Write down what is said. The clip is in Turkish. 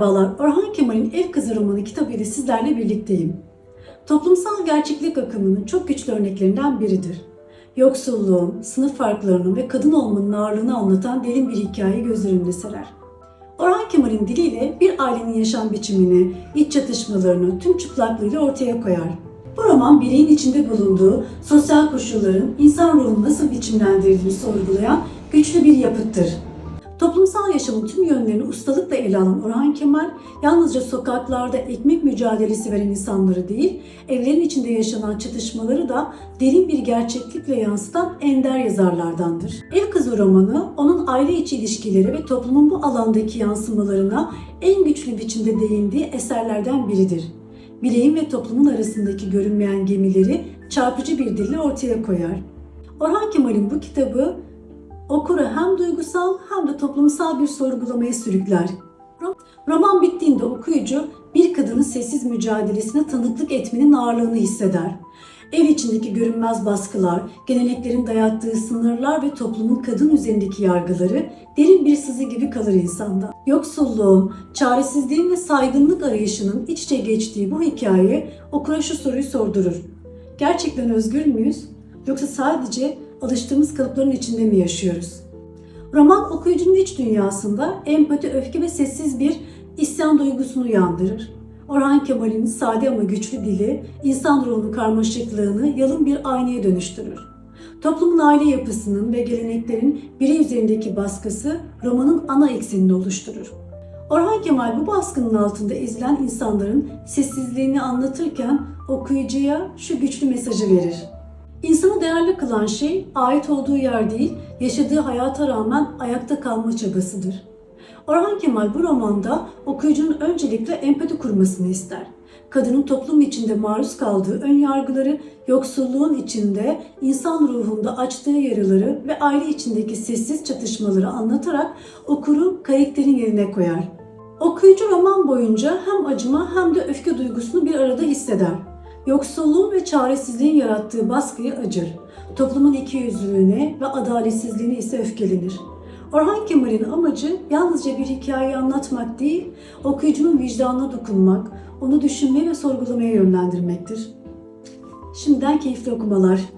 Merhabalar, Orhan Kemal'in Ev Kızı romanı kitabıyla sizlerle birlikteyim. Toplumsal gerçeklik akımının çok güçlü örneklerinden biridir. Yoksulluğun, sınıf farklarının ve kadın olmanın ağırlığını anlatan derin bir hikayeyi gözler önüne serer. Orhan Kemal'in diliyle bir ailenin yaşam biçimini, iç çatışmalarını tüm çıplaklığıyla ortaya koyar. Bu roman bireyin içinde bulunduğu sosyal koşulların insan ruhunu nasıl biçimlendirdiğini sorgulayan güçlü bir yapıttır. Toplumsal yaşamın tüm yönlerini ustalıkla ele alan Orhan Kemal, yalnızca sokaklarda ekmek mücadelesi veren insanları değil, evlerin içinde yaşanan çatışmaları da derin bir gerçeklikle yansıtan ender yazarlardandır. Ev Kızı romanı, onun aile içi ilişkileri ve toplumun bu alandaki yansımalarına en güçlü biçimde değindiği eserlerden biridir. Bireyin ve toplumun arasındaki görünmeyen gemileri çarpıcı bir dille ortaya koyar. Orhan Kemal'in bu kitabı okuru hem duygusal hem de toplumsal bir sorgulamaya sürükler. Ro- Roman bittiğinde okuyucu bir kadının sessiz mücadelesine tanıklık etmenin ağırlığını hisseder. Ev içindeki görünmez baskılar, geleneklerin dayattığı sınırlar ve toplumun kadın üzerindeki yargıları derin bir sızı gibi kalır insanda. Yoksulluğun, çaresizliğin ve saygınlık arayışının iç içe geçtiği bu hikaye okura şu soruyu sordurur. Gerçekten özgür müyüz? Yoksa sadece alıştığımız kalıpların içinde mi yaşıyoruz? Roman okuyucunun iç dünyasında empati, öfke ve sessiz bir isyan duygusunu uyandırır. Orhan Kemal'in sade ama güçlü dili, insan ruhunun karmaşıklığını yalın bir aynaya dönüştürür. Toplumun aile yapısının ve geleneklerin birey üzerindeki baskısı romanın ana eksenini oluşturur. Orhan Kemal bu baskının altında ezilen insanların sessizliğini anlatırken okuyucuya şu güçlü mesajı verir. İnsanı değerli kılan şey ait olduğu yer değil, yaşadığı hayata rağmen ayakta kalma çabasıdır. Orhan Kemal bu romanda okuyucunun öncelikle empati kurmasını ister. Kadının toplum içinde maruz kaldığı ön yargıları, yoksulluğun içinde insan ruhunda açtığı yaraları ve aile içindeki sessiz çatışmaları anlatarak okuru karakterin yerine koyar. Okuyucu roman boyunca hem acıma hem de öfke duygusunu bir arada hisseder. Yoksulluğun ve çaresizliğin yarattığı baskıyı acır. Toplumun ikiyüzlülüğüne ve adaletsizliğine ise öfkelenir. Orhan Kemal'in amacı yalnızca bir hikayeyi anlatmak değil, okuyucunun vicdanına dokunmak, onu düşünmeye ve sorgulamaya yönlendirmektir. Şimdiden keyifli okumalar.